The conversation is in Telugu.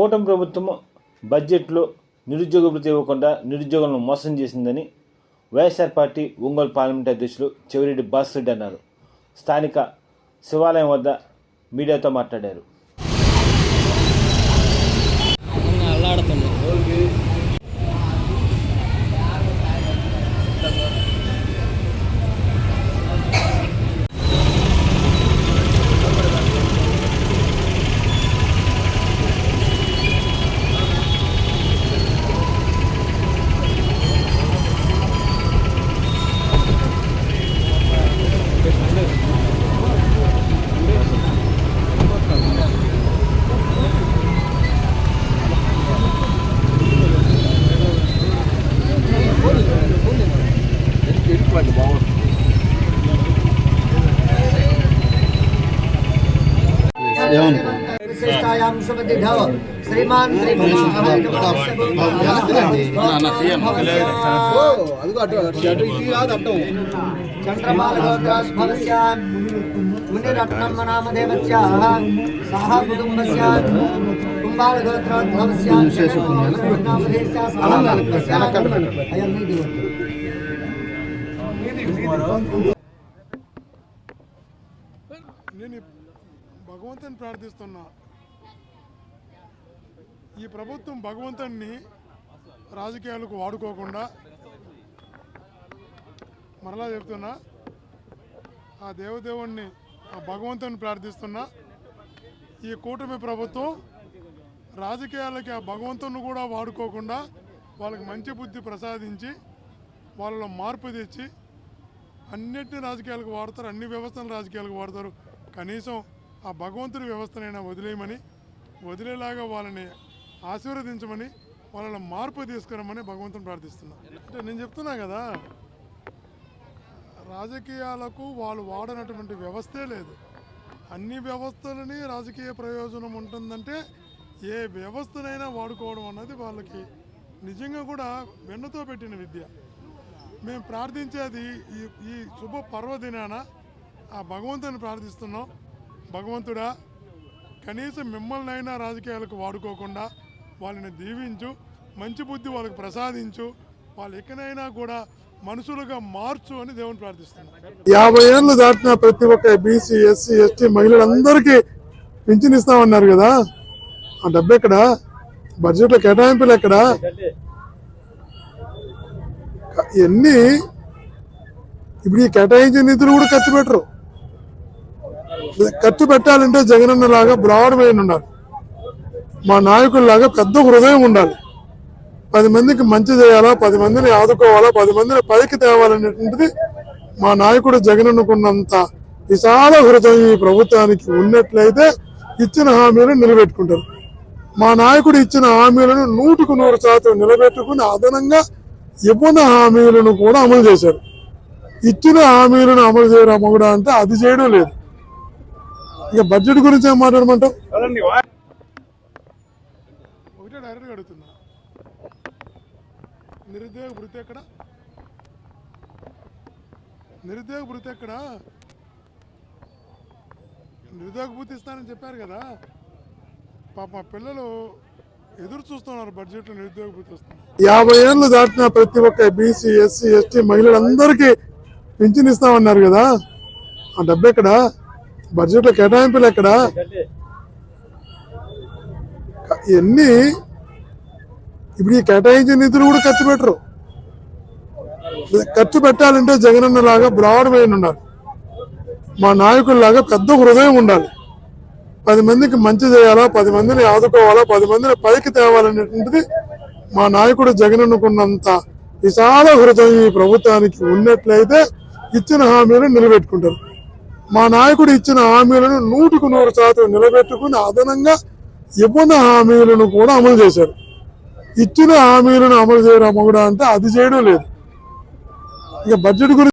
కూటమి ప్రభుత్వం బడ్జెట్లో నిరుద్యోగ భృతి ఇవ్వకుండా నిరుద్యోగులను మోసం చేసిందని వైఎస్ఆర్ పార్టీ ఒంగోలు పార్లమెంట్ అధ్యక్షులు చెవిరెడ్డి భాస్రెడ్డి అన్నారు. స్థానిక శివాలయం వద్ద మీడియాతో మాట్లాడారు. శ్రీమాన్ చంద్రమాలగోత్రాస్ఫలస్యాన్ మునిరత్నమ్మనామదేవత్యాः సహ కుటుంబస్యాన్ కుంభాలగోత్రోద్భవస్యాన్ అయ్యన్నీ భగవంతుని ప్రార్థిస్తున్నా ఈ ప్రభుత్వం భగవంతుని రాజకీయాలకు వాడుకోకుండా మరలా చెప్తున్నా ఆ దేవదేవుణ్ణి ఆ భగవంతుని ప్రార్థిస్తున్నా ఈ కూటమి ప్రభుత్వం రాజకీయాలకి ఆ భగవంతుని కూడా వాడుకోకుండా వాళ్ళకి మంచి బుద్ధి ప్రసాదించి వాళ్ళలో మార్పు తెచ్చి అన్నిటిని రాజకీయాలకు వాడతారు అన్ని వ్యవస్థలను రాజకీయాలకు వాడతారు. కనీసం ఆ భగవంతుడి వ్యవస్థనైనా వదిలేయమని వదిలేలాగా వాళ్ళని ఆశీర్వదించమని వాళ్ళ మార్పు తీసుకురమ్మని భగవంతుని ప్రార్థిస్తున్నాను అంటే నేను చెప్తున్నా కదా రాజకీయాలకు వాళ్ళు వాడనటువంటి వ్యవస్థే లేదు. అన్ని వ్యవస్థలని రాజకీయ ప్రయోజనం ఉంటుందంటే ఏ వ్యవస్థనైనా వాడుకోవడం అన్నది వాళ్ళకి నిజంగా కూడా వెన్నతో పెట్టిన విద్య. మేము ప్రార్థించేది ఈ ఈ శుభ పర్వదినాన ఆ భగవంతుని ప్రార్థిస్తున్నాం. భగవంతుడా కనీసం మిమ్మల్ని అయినా రాజకీయాలకు వాడుకోకుండా వాళ్ళని దీవించు మంచి బుద్ధి వాళ్ళకి ప్రసాదించు వాళ్ళు ఎక్కడైనా కూడా మనుషులుగా మార్చు అని దేవుని ప్రార్థిస్తున్నాం. యాభై ఏళ్ళు దాటిన ప్రతి ఒక్క బీసీ ఎస్సీ ఎస్టీ మహిళలందరికీ పింఛన్ ఇస్తామన్నారు కదా? ఆ డబ్బు ఎక్కడ? బడ్జెట్లో కేటాయింపులు ఎక్కడ? ఇవన్నీ ఇప్పుడు ఈ కేటాయించిన నిధులు కూడా ఖర్చు పెట్టరు. కట్టి పెట్టాలంటే జగనన్న లాగా బ్రాడ్ మైండ్ ఉండాలి. మా నాయకుల్లాగా పెద్ద హృదయం ఉండాలి. పది మందికి మంచి చేయాలా పది మందిని ఆదుకోవాలా పది మందిని పైకి తేవాలనేటువంటిది మా నాయకుడు జగనన్నకున్నంత విశాల హృదయం ఈ ప్రభుత్వానికి ఉన్నట్లయితే ఇచ్చిన హామీలను నిలబెట్టుకుంటారు. మా నాయకుడు ఇచ్చిన హామీలను నూటుకు నూరు శాతం నిలబెట్టుకుని అదనంగా ఇవ్వన హామీలను కూడా అమలు చేశారు. ఇచ్చిన హామీలను అమలు చేయడం కూడా అంటే అది చేయడం లేదు. ఇక బడ్జెట్ గురించి ఏం మాట్లాడమంటావు? ఒకటే డైరెక్ట్గా అడుగుతున్నా. నిరుద్యోగ భృతి ఎక్కడ? నిరుద్యోగ భృతి ఎక్కడ? నిరుద్యోగ భృతి ఇస్తానని చెప్పారు కదా. పాప పిల్లలు ఎదురు చూస్తున్నారు బడ్జెట్లో నిరుద్యోగ భృతి వస్తుంది. యాభై ఏళ్ళు దాటిన ప్రతి ఒక్క బీసీ ఎస్సీ ఎస్టీ మహిళలందరికీ పింఛన్ ఇస్తామన్నారు కదా. ఆ డబ్బు ఎక్కడ? బడ్జెట్లో కేటాయింపులు ఎక్కడ? ఇవన్నీ ఇప్పుడు ఈ కేటాయించిన నిధులు కూడా ఖర్చు పెట్టరు. ఖర్చు పెట్టాలంటే జగనన్న లాగా బ్రాడ్ మైండ్ ఉండాలి. మా నాయకుల్లాగా పెద్ద హృదయం ఉండాలి. పది మందికి మంచి చేయాలా పది మందిని ఆదుకోవాలా పది మందిని పైకి తేవాలనేటువంటిది మా నాయకుడు జగన్ అనుకున్నంత విశాల హృదయం ఈ ప్రభుత్వానికి ఉన్నట్లయితే ఇచ్చిన హామీలు నిలబెట్టుకుంటారు. మా నాయకుడు ఇచ్చిన హామీలను నూటుకు నూరు శాతం నిలబెట్టుకుని అదనంగా ఇవ్వని హామీలను కూడా అమలు చేశారు. ఇచ్చిన హామీలను అమలు చేయడం కూడా అంటే అది చేయడం లేదు. ఇక బడ్జెట్ గురించి